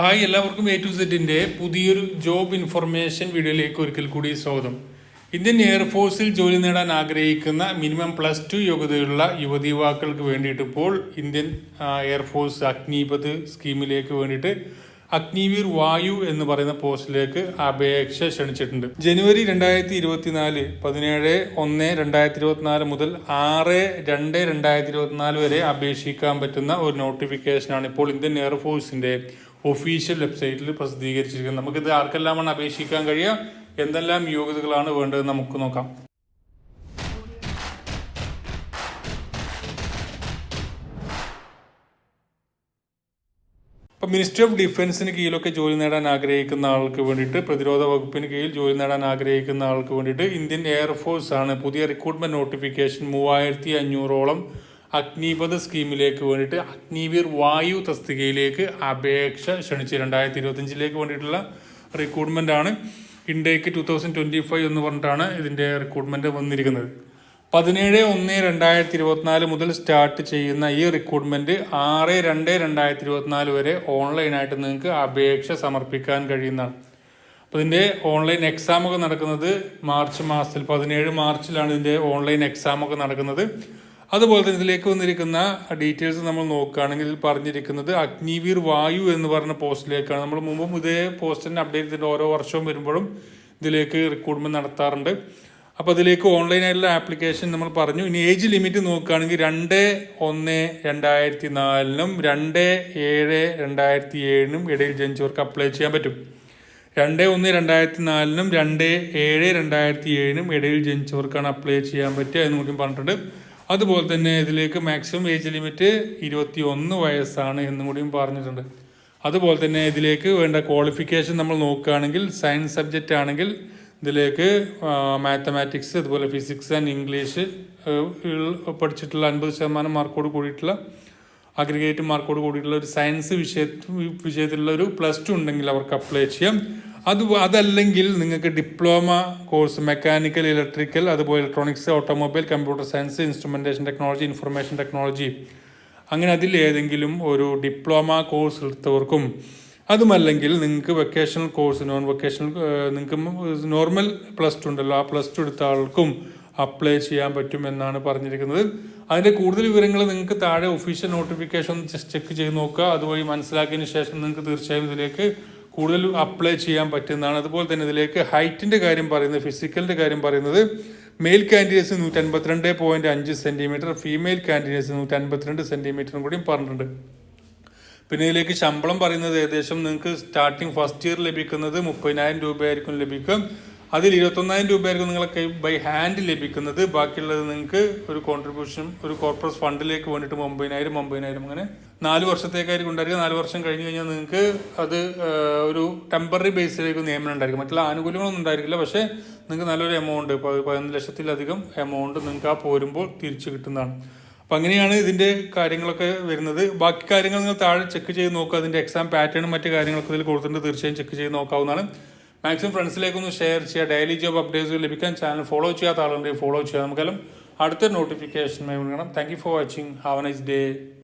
Hi എല്ലാവർക്കും A to സെറ്റിന്റെ പുതിയൊരു ജോബ് ഇൻഫർമേഷൻ വീഡിയോയിലേക്ക് ഒരിക്കൽ കൂടി സ്വാഗതം. ഇന്ത്യൻ എയർഫോഴ്സിൽ ജോലി നേടാൻ ആഗ്രഹിക്കുന്ന മിനിമം പ്ലസ് ടു യോഗ്യതയുള്ള യുവതി യുവാക്കൾക്ക് വേണ്ടിയിട്ട് ഇപ്പോൾ ഇന്ത്യൻ എയർഫോഴ്സ് അഗ്നിപത് സ്കീമിലേക്ക് വേണ്ടിയിട്ട് അഗ്നിവീർ വായു എന്ന് പറയുന്ന പോസ്റ്റിലേക്ക് അപേക്ഷ ക്ഷണിച്ചിട്ടുണ്ട്. ജനുവരി രണ്ടായിരത്തി ഇരുപത്തിനാല് പതിനേഴ് ഒന്ന് രണ്ടായിരത്തി ഇരുപത്തിനാല് മുതൽ ആറ് രണ്ട് രണ്ടായിരത്തി ഇരുപത്തിനാല് വരെ അപേക്ഷിക്കാൻ പറ്റുന്ന ഒരു നോട്ടിഫിക്കേഷനാണ് ഇപ്പോൾ ഇന്ത്യൻ എയർഫോഴ്സിന്റെ ഒഫീഷ്യൽ വെബ്സൈറ്റിൽ പ്രസിദ്ധീകരിച്ചിരിക്കുന്നത്. നമുക്കിത് ആർക്കെല്ലാമാണ് അപേക്ഷിക്കാൻ കഴിയുക? എന്തെല്ലാം യോഗ്യതകളാണ് വേണ്ടത് നമുക്ക് നോക്കാം. ഇപ്പം മിനിസ്ട്രി ഓഫ് ഡിഫൻസിന് കീഴിലൊക്കെ ജോലി നേടാൻ ആഗ്രഹിക്കുന്ന ആൾക്ക് വേണ്ടിയിട്ട് പ്രതിരോധ വകുപ്പിന് കീഴിൽ ജോലി നേടാൻ ആഗ്രഹിക്കുന്ന ആൾക്ക് വേണ്ടിയിട്ട് ഇന്ത്യൻ എയർഫോഴ്സ് ആണ് പുതിയ റിക്രൂട്ട്മെന്റ് നോട്ടിഫിക്കേഷൻ മൂവായിരത്തി അഞ്ഞൂറോളം അഗ്നിപഥ സ്കീമിലേക്ക് വേണ്ടിയിട്ട് അഗ്നിവീർ വായു തസ്തികയിലേക്ക് അപേക്ഷ ക്ഷണിച്ച് രണ്ടായിരത്തി ഇരുപത്തഞ്ചിലേക്ക് വേണ്ടിയിട്ടുള്ള റിക്രൂട്ട്മെന്റ് ആണ്. ഇൻഡേക്ക് ടു തൗസൻഡ് ട്വന്റി ഫൈവ് എന്ന് പറഞ്ഞിട്ടാണ് ഇതിന്റെ റിക്രൂട്ട്മെന്റ് വന്നിരിക്കുന്നത്. പതിനേഴ് ഒന്ന് രണ്ടായിരത്തി ഇരുപത്തിനാല് മുതൽ സ്റ്റാർട്ട് ചെയ്യുന്ന ഈ റിക്രൂട്ട്മെന്റ് ആറ് രണ്ട് രണ്ടായിരത്തി ഇരുപത്തിനാല് വരെ ഓൺലൈനായിട്ട് നിങ്ങൾക്ക് അപേക്ഷ സമർപ്പിക്കാൻ കഴിയുന്നതാണ്. അപ്പോൾ ഇതിന്റെ ഓൺലൈൻ എക്സാമൊക്കെ നടക്കുന്നത് മാർച്ച് മാസത്തിൽ പതിനേഴ് മാർച്ചിലാണ് ഇതിന്റെ ഓൺലൈൻ എക്സാമൊക്കെ നടക്കുന്നത്. അതുപോലെ തന്നെ ഇതിലേക്ക് വന്നിരിക്കുന്ന ഡീറ്റെയിൽസ് നമ്മൾ നോക്കുകയാണെങ്കിൽ പറഞ്ഞിരിക്കുന്നത് അഗ്നിവീർ വായു എന്ന് പറഞ്ഞ പോസ്റ്റിലേക്കാണ് നമ്മൾ മുമ്പും ഇതേ പോസ്റ്റിന്റെ അപ്ഡേറ്റ് ചെയ്തിട്ട് ഓരോ വർഷവും വരുമ്പോഴും ഇതിലേക്ക് റിക്രൂട്ട്മെന്റ് നടത്താറുണ്ട്. അപ്പോൾ അതിലേക്ക് ഓൺലൈനായിട്ടുള്ള ആപ്ലിക്കേഷൻ നമ്മൾ പറഞ്ഞു. ഇനി ഏജ് ലിമിറ്റ് നോക്കുകയാണെങ്കിൽ രണ്ട് ഒന്ന് രണ്ടായിരത്തി നാലിനും രണ്ട് ഏഴ് രണ്ടായിരത്തി ഏഴിനും ഇടയിൽ ജനിച്ചവർക്ക് അപ്ലൈ ചെയ്യാൻ പറ്റും. രണ്ട് ഒന്ന് രണ്ടായിരത്തി നാലിനും രണ്ട് ഏഴ് രണ്ടായിരത്തി ഏഴിനും ഇടയിൽ ജനിച്ചവർക്കാണ് അപ്ലൈ ചെയ്യാൻ പറ്റുക എന്ന് കൂടി പറഞ്ഞിട്ടുണ്ട്. അതുപോലെ തന്നെ ഇതിലേക്ക് മാക്സിമം ഏജ് ലിമിറ്റ് ഇരുപത്തി ഒന്ന് വയസ്സാണ് എന്നും കൂടിയും പറഞ്ഞിട്ടുണ്ട്. അതുപോലെ തന്നെ ഇതിലേക്ക് വേണ്ട ക്വാളിഫിക്കേഷൻ നമ്മൾ നോക്കുകയാണെങ്കിൽ സയൻസ് സബ്ജക്റ്റ് ആണെങ്കിൽ ഇതിലേക്ക് മാത്തമാറ്റിക്സ് അതുപോലെ ഫിസിക്സ് ആൻഡ് ഇംഗ്ലീഷ് പഠിച്ചിട്ടുള്ള അൻപത് ശതമാനം മാർക്കോട് കൂടിയിട്ടുള്ള അഗ്രിഗേറ്റ് മാർക്കോട് കൂടിയിട്ടുള്ള ഒരു സയൻസ് വിഷയ വിഷയത്തിലുള്ള ഒരു പ്ലസ് ടു ഉണ്ടെങ്കിൽ അവർക്ക് അപ്ലൈ ചെയ്യാം. അത് അതല്ലെങ്കിൽ നിങ്ങൾക്ക് ഡിപ്ലോമ കോഴ്സ് മെക്കാനിക്കൽ ഇലക്ട്രിക്കൽ അതുപോലെ electronics automobile computer science instrumentation technology information technology അങ്ങനെ അതിൽ ഏതെങ്കിലും ഒരു ഡിപ്ലോമ കോഴ്സ് എടുത്തവർക്കും അതുമല്ലെങ്കിൽ നിങ്ങൾക്ക് വെക്കേഷണൽ കോഴ്സ് നോൺ വെക്കേഷണൽ നിങ്ങൾക്ക് നോർമൽ പ്ലസ് ടു ഉണ്ടല്ലോ ആ പ്ലസ് ടു എടുത്ത ആൾക്കും അപ്ലൈ ചെയ്യാൻ പറ്റും എന്നാണ് പറഞ്ഞിരിക്കുന്നത്. അതിന്റെ കൂടുതൽ വിവരങ്ങൾ നിങ്ങൾക്ക് താഴെ ഒഫീഷ്യൽ നോട്ടിഫിക്കേഷൻ ചെക്ക് ചെയ്ത് നോക്കുക. അതുവഴി മനസ്സിലാക്കിയതിന് ശേഷം നിങ്ങൾക്ക് തീർച്ചയായും ഇതിലേക്ക് കൂടുതൽ അപ്ലൈ ചെയ്യാൻ പറ്റുന്നതാണ്. അതുപോലെ തന്നെ ഇതിലേക്ക് ഹൈറ്റിന്റെ കാര്യം പറയുന്നത് ഫിസിക്കലിന്റെ കാര്യം പറയുന്നത് മെയിൽ കാൻഡിഡേറ്റ്സ് നൂറ്റി അൻപത്തിരണ്ട് അഞ്ച് സെന്റിമീറ്റർ ഫീമെയിൽ കാൻഡിഡേറ്റ്സ് നൂറ്റി അൻപത്തിരണ്ട് സെന്റിമീറ്ററും കൂടിയും പറഞ്ഞിട്ടുണ്ട്. പിന്നെ ഇതിലേക്ക് ശമ്പളം പറയുന്നത് ഏകദേശം നിങ്ങൾക്ക് സ്റ്റാർട്ടിങ് ഫസ്റ്റ് ഇയർ ലഭിക്കുന്നത് മുപ്പതിനായിരം രൂപയായിരിക്കും ലഭിക്കും അതിൽ ഇരുപത്തൊന്നായിരം രൂപയായിരിക്കും നിങ്ങൾക്ക് ബൈ ഹാൻഡ് ലഭിക്കുന്നത്. ബാക്കിയുള്ളത് നിങ്ങൾക്ക് ഒരു കോൺട്രിബ്യൂഷൻ ഒരു കോർപ്പറേറ്റ് ഫണ്ടിലേക്ക് വേണ്ടിയിട്ട് ഒമ്പതിനായിരം ഒമ്പതിനായിരം അങ്ങനെ നാല് വർഷത്തേക്കായിരിക്കും ഉണ്ടായിരിക്കുക. നാല് വർഷം കഴിഞ്ഞ് കഴിഞ്ഞാൽ നിങ്ങൾക്ക് അത് ഒരു ടെമ്പററി ബേസിലേക്ക് നിയമനം ഉണ്ടായിരിക്കും. മറ്റുള്ള ആനുകൂല്യങ്ങളൊന്നും ഉണ്ടായിരിക്കില്ല. പക്ഷേ നിങ്ങൾക്ക് നല്ലൊരു എമൗണ്ട് പതിനൊന്ന് ലക്ഷത്തിലധികം എമൗണ്ട് നിങ്ങൾക്ക് ആ പോരുമ്പോൾ തിരിച്ചു കിട്ടുന്നതാണ്. അപ്പം അങ്ങനെയാണ് ഇതിന്റെ കാര്യങ്ങളൊക്കെ വരുന്നത്. ബാക്കി കാര്യങ്ങൾ നിങ്ങൾ താഴെ ചെക്ക് ചെയ്ത് നോക്കുക. അതിന്റെ എക്സാം പാറ്റേണും മറ്റു കാര്യങ്ങളൊക്കെ ഇതിൽ കൊടുത്തിട്ടുണ്ട്. തീർച്ചയായും ചെക്ക് ചെയ്ത് നോക്കാവുന്നതാണ്. മാക്സിമം ഫ്രണ്ട്സിലേക്കൊന്ന് ഷെയർ ചെയ്യുക. ഡെയിലി ജോബ് അപ്ഡേറ്റ്സ് ലഭിക്കാൻ ചാനൽ ഫോളോ ചെയ്യാത്ത ആളുണ്ടെങ്കിൽ ഫോളോ ചെയ്യുക നമുക്കെല്ലാം അടുത്ത നോട്ടിഫിക്കേഷൻ വേണം thank you for watching have nice day